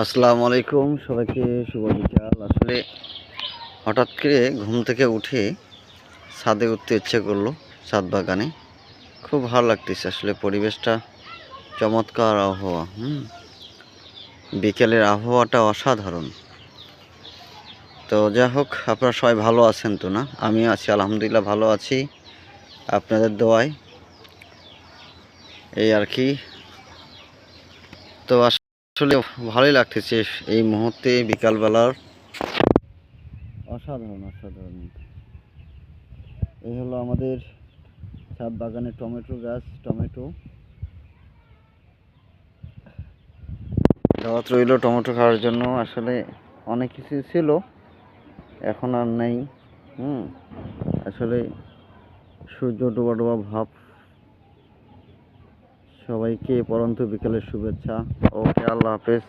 আসসালামু আলাইকুম, সবাইকে শুভ বিকাল। আসলে হঠাৎ করে ঘুম থেকে উঠে ছাদে উঠতে ইচ্ছে করল, ছাদ বাগানে। খুব ভালো লাগতেছে আসলে পরিবেশটা চমৎকার আবহাওয়া, হুম। বিকেলের আবহাওয়াটা অসাধারণ। তো যা হোক, আপনারা সবাই ভালো আছেন তো না? আমি আছি, আলহামদুলিল্লাহ ভালো আছি। আপনাদের দোয়ায় এই আর কি। তো আসলে ভালোই লাগতেছে এই মুহূর্তে বিকালবেলার। অসাধারণ অসাধারণ। এই হলো আমাদের ছাদ বাগানে টমেটো গাছ, টমেটো। দাওয়াত রইল টমেটো খাওয়ার জন্য। আসলে অনেক কিছু ছিল, এখন আর নেই। হুম, আসলে সূর্য ডোবা ডোবা ভাব সবাইকে পরন্ত বিকেলের শুভেচ্ছা। ওকে আল্লাহ হাফেজ।